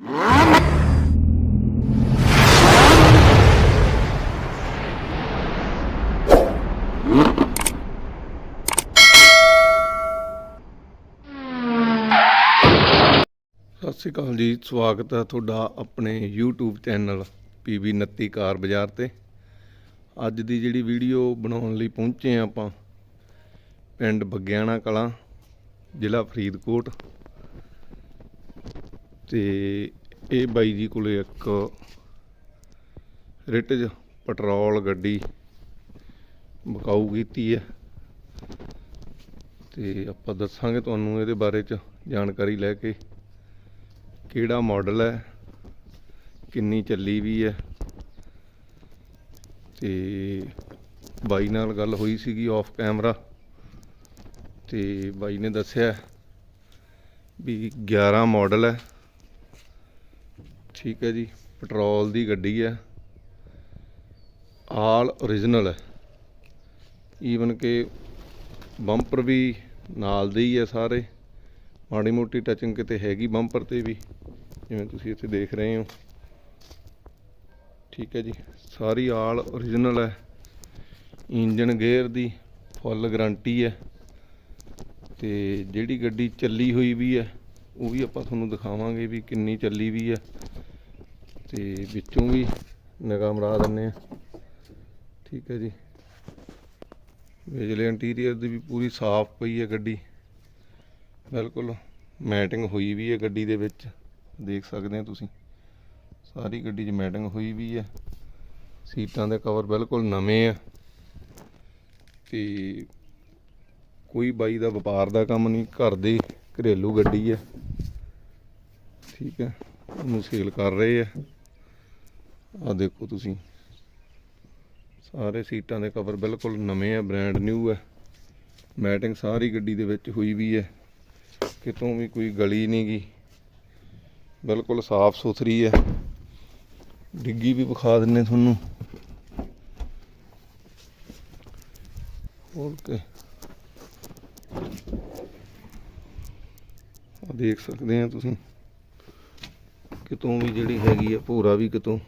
ਸਤਿ ਸ਼੍ਰੀ ਅਕਾਲ ਜੀ, ਸਵਾਗਤ ਹੈ ਤੁਹਾਡਾ ਆਪਣੇ YouTube ਚੈਨਲ PB 29 ਕਾਰ ਬਾਜ਼ਾਰ ਤੇ। ਅੱਜ ਦੀ ਜਿਹੜੀ ਵੀਡੀਓ ਬਣਾਉਣ ਲਈ ਪਹੁੰਚੇ ਹਾਂ ਆਪਾਂ, ਪਿੰਡ ਬੱਗਿਆਣਾ ਕਲਾਂ, ਜ਼ਿਲ੍ਹਾ ਫਰੀਦਕੋਟ। ਤੇ ਇਹ ਬਾਈ ਜੀ ਕੋਲੇ ਇੱਕ ਰਿਟਜ ਪੈਟਰੋਲ ਗੱਡੀ ਬਕਾਊ ਕੀਤੀ ਹੈ। ਤੇ ਆਪਾਂ ਦੱਸਾਂਗੇ ਤੁਹਾਨੂੰ ਇਹਦੇ ਬਾਰੇ ਚ ਜਾਣਕਾਰੀ ਲੈ ਕੇ ਕਿਹੜਾ ਮਾਡਲ ਹੈ, ਕਿੰਨੀ ਚੱਲੀ ਵੀ ਹੈ। ਤੇ ਬਾਈ ਨਾਲ ਗੱਲ ਹੋਈ ਸੀਗੀ ਆਫ ਕੈਮਰਾ ਤੇ ਬਾਈ ਨੇ ਦੱਸਿਆ ਵੀ 11 ਮਾਡਲ ਹੈ। ਠੀਕ ਹੈ ਜੀ, ਪੈਟਰੋਲ ਦੀ ਗੱਡੀ ਹੈ। ਆਲ origignal ਹੈ। ਈਵਨ ਕਿ ਬੰਪਰ ਵੀ ਨਾਲ ਦੇ ਹੀ ਹੈ ਸਾਰੇ। ਮਾੜੀ ਮੋਟੀ ਟਚਿੰਗ ਕਿਤੇ ਹੈਗੀ ਬੰਪਰ ਤੇ ਵੀ, ਜਿਵੇਂ ਤੁਸੀਂ ਇੱਥੇ ਦੇਖ ਰਹੇ ਹੋ। ਠੀਕ ਹੈ ਜੀ, ਸਾਰੀ ਆਲ origignal ਹੈ। ਇੰਜਨ ਗੇਅਰ ਦੀ ਫੁੱਲ ਗਾਰੰਟੀ ਹੈ। ਤੇ ਜਿਹੜੀ ਗੱਡੀ ਚੱਲੀ ਹੋਈ ਵੀ ਹੈ, ਉਹ ਵੀ ਆਪਾਂ ਤੁਹਾਨੂੰ ਦਿਖਾਵਾਂਗੇ ਵੀ ਕਿੰਨੀ ਚੱਲੀ ਵੀ ਹੈ। ਤੇ ਵਿੱਚੋਂ ਵੀ ਨਗਾ ਮਰਾ ਦਿੰਨੇ ਆ। ਠੀਕ ਹੈ ਜੀ। ਵਿਜਲੇ ਇੰਟੀਰੀਅਰ ਦੀ ਵੀ ਪੂਰੀ ਸਾਫ਼ ਪਈ ਹੈ ਗੱਡੀ। ਬਿਲਕੁਲ ਮੈਟਿੰਗ ਹੋਈ ਵੀ ਹੈ ਗੱਡੀ ਦੇ ਵਿੱਚ। ਦੇਖ ਸਕਦੇ ਹੋ ਤੁਸੀਂ। ਸਾਰੀ ਗੱਡੀ 'ਚ ਮੈਟਿੰਗ ਹੋਈ ਵੀ ਹੈ। ਸੀਟਾਂ ਦੇ ਕਵਰ ਬਿਲਕੁਲ ਨਵੇਂ ਆ। ਤੇ ਕੋਈ ਬਾਈ ਦਾ ਵਪਾਰ ਦਾ ਕੰਮ ਨਹੀਂ, ਘਰ ਦੀ ਘਰੇਲੂ ਗੱਡੀ ਹੈ। ਠੀਕ ਹੈ। ਉਹਨੂੰ ਸੇਲ ਕਰ ਰਹੇ ਆ। ਆ ਦੇਖੋ ਤੁਸੀਂ। ਸਾਰੇ ਸੀਟਾਂ ਦੇ ਕਵਰ ਬਿਲਕੁਲ ਨਵੇਂ ਆ ਬ੍ਰਾਂਡ ਨਿਊ ਹੈ ਮੈਟਿੰਗ ਸਾਰੀ ਗੱਡੀ ਦੇ ਵਿੱਚ ਹੋਈ ਵੀ ਹੈ ਕਿਤੋਂ ਵੀ ਕੋਈ ਗਲੀ ਨਹੀਂ ਗੀ। ਬਿਲਕੁਲ ਸਾਫ਼ ਸੁਥਰੀ ਹੈ ਡਿੱਗੀ ਵੀ ਵਿਖਾ ਦਿੰਨੇ ਤੁਹਾਨੂੰ। ਹੋਰ ਕੇ? ਆ ਦੇਖ ਸਕਦੇ ਆ ਤੁਸੀਂ। ਕਿਤੋਂ ਵੀ ਜਿਹੜੀ ਹੈਗੀ ਆ, ਭੂਰਾ ਵੀ ਕਿਤੋਂ।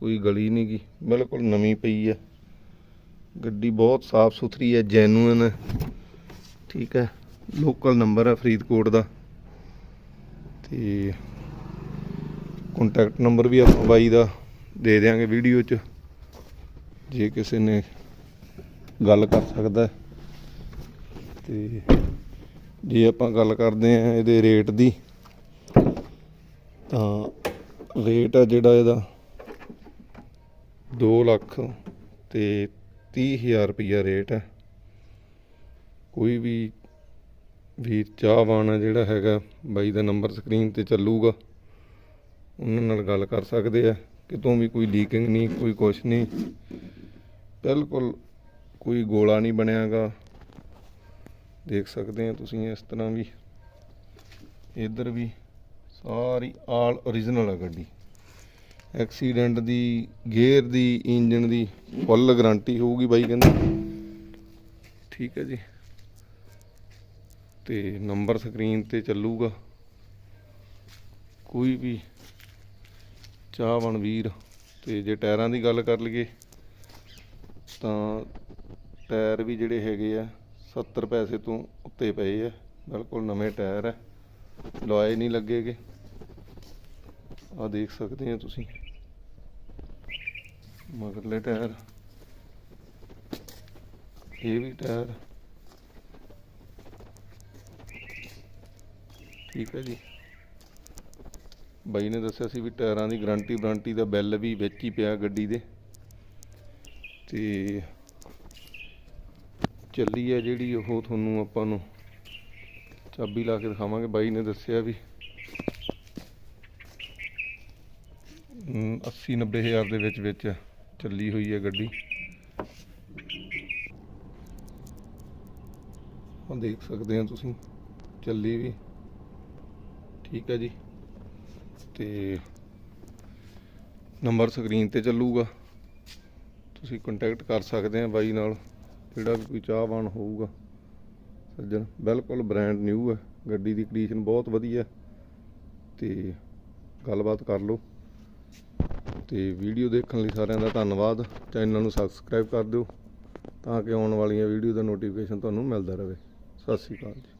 ਕੋਈ ਗਲੀ ਨਹੀਂ ਗੀ। ਬਿਲਕੁਲ ਨਵੀਂ ਪਈ ਹੈ ਗੱਡੀ ਬਹੁਤ ਸਾਫ਼ ਸੁਥਰੀ ਹੈ ਜੈਨੂਇਨ ਹੈ ਠੀਕ ਹੈ ਲੋਕਲ ਨੰਬਰ ਹੈ ਫਰੀਦਕੋਟ ਦਾ। ਤੇ ਕੰਟੈਕਟ ਨੰਬਰ ਵੀ ਆਪਾਂ ਬਾਈ ਦਾ ਦੇ ਦਿਆਂਗੇ ਵੀਡੀਓ 'ਚ। ਜੇ ਕਿਸੇ ਨੇ ਗੱਲ ਕਰ ਸਕਦਾ। ਹੈ। ਤੇ ਜੇ ਆਪਾਂ ਗੱਲ ਕਰਦੇ ਆ ਇਹਦੇ ਰੇਟ ਦੀ, ਤਾਂ ਰੇਟ ਆ ਜਿਹੜਾ ਇਹਦਾ 2 ਲੱਖ ਤੇ 30000 ਰੁਪਈਆ ਰੇਟ ਹੈ। ਕੋਈ ਵੀ ਵੀਰ ਚਾਹਵਾਨ ਆ ਜਿਹੜਾ ਹੈਗਾ, ਬਾਈ ਦਾ ਨੰਬਰ ਸਕਰੀਨ ਤੇ ਚੱਲੂਗਾ। ਉਹਨਾਂ ਨਾਲ ਗੱਲ ਕਰ ਸਕਦੇ ਆ। ਕਿਤੋਂ ਵੀ ਕੋਈ ਲੀਕਿੰਗ ਨਹੀਂ, ਕੋਈ ਕੁਛ ਨਹੀਂ। ਬਿਲਕੁਲ ਕੋਈ ਗੋਲਾ ਨਹੀਂ ਬਣਿਆਗਾ। ਦੇਖ ਸਕਦੇ ਆ ਤੁਸੀਂ ਇਸ ਤਰ੍ਹਾਂ ਵੀ। ਇੱਧਰ ਵੀ ਸਾਰੀ ਆਲ origignal ਆ ਗੱਡੀ। ਐਕਸੀਡੈਂਟ ਦੀ, ਗੇਅਰ ਦੀ ਇੰਜਨ ਦੀ ਫੁੱਲ ਗਾਰੰਟੀ ਹੋਊਗੀ ਬਾਈ ਕਹਿੰਦਾ। ਠੀਕ ਹੈ ਜੀ। ਤੇ ਨੰਬਰ ਸਕਰੀਨ ਤੇ ਚੱਲੂਗਾ। ਕੋਈ ਵੀ ਚਾਹਵਣ ਵੀਰ, ਤੇ ਜੇ ਟਾਇਰਾਂ ਦੀ ਗੱਲ ਕਰ ਲਈਏ, ਤਾਂ ਟਾਇਰ ਵੀ ਜਿਹੜੇ ਹੈਗੇ ਆ 70 ਪੈਸੇ ਤੋਂ ਉੱਤੇ ਪਏ ਆ। ਬਿਲਕੁਲ ਨਵੇਂ ਟਾਇਰ ਆ। ਲੋਏ ਨਹੀਂ ਲੱਗੇਗੇ। ਆ ਦੇਖ ਸਕਦੇ ਆ ਤੁਸੀਂ। ਮਗਰਲੇ ਟਾਇਰ। ਇਹ ਵੀ ਟਾਇਰ। ਠੀਕ ਹੈ ਜੀ। ਬਾਈ ਨੇ ਦੱਸਿਆ ਸੀ ਵੀ ਟਾਇਰਾਂ ਦੀ ਗਾਰੰਟੀ ਵਾਰੰਟੀ ਦਾ ਬਿੱਲ ਵੀ ਵਿੱਚ ਹੀ ਪਿਆ ਗੱਡੀ ਦੇ। ਤੇ ਚੱਲੀ ਹੈ ਜਿਹੜੀ ਉਹ ਤੁਹਾਨੂੰ ਆਪਾਂ ਨੂੰ ਚਾਬੀ ਲਾ ਕੇ ਦਿਖਾਵਾਂਗੇ। ਬਾਈ ਨੇ ਦੱਸਿਆ ਵੀ 80 90 ਹਜ਼ਾਰ ਦੇ ਵਿੱਚ ਵਿੱਚ ਚੱਲੀ ਹੋਈ ਹੈ ਗੱਡੀ। ਉਹ ਦੇਖ ਸਕਦੇ ਹੋ ਤੁਸੀਂ, ਚੱਲੀ ਵੀ। ਠੀਕ ਹੈ ਜੀ। ਤੇ ਨੰਬਰ ਸਕਰੀਨ ਤੇ ਚੱਲੂਗਾ। ਤੁਸੀਂ ਕੰਟੈਕਟ ਕਰ ਸਕਦੇ ਆ ਬਾਈ ਨਾਲ, ਜਿਹੜਾ ਵੀ ਕੋਈ ਚਾਹਵਾਨ ਹੋਊਗਾ। ਸੱਜਣ, ਬਿਲਕੁਲ ਬ੍ਰਾਂਡ ਨਿਊ ਹੈ। ਗੱਡੀ ਦੀ ਕੰਡੀਸ਼ਨ ਬਹੁਤ ਵਧੀਆ। ਤੇ ਗੱਲਬਾਤ ਕਰ ਲਓ। ਤੇ ਵੀਡੀਓ ਦੇਖਣ ਲਈ ਸਾਰਿਆਂ ਦਾ ਧੰਨਵਾਦ। ਚੈਨਲ ਨੂੰ ਸਬਸਕ੍ਰਾਈਬ ਕਰ ਦਿਓ ਤਾਂ ਕਿ ਆਉਣ ਵਾਲੀਆਂ ਵੀਡੀਓ ਦਾ ਨੋਟੀਫਿਕੇਸ਼ਨ ਤੁਹਾਨੂੰ ਮਿਲਦਾ ਰਹੇ। ਸਤਿ ਸ਼੍ਰੀ ਅਕਾਲ ਜੀ।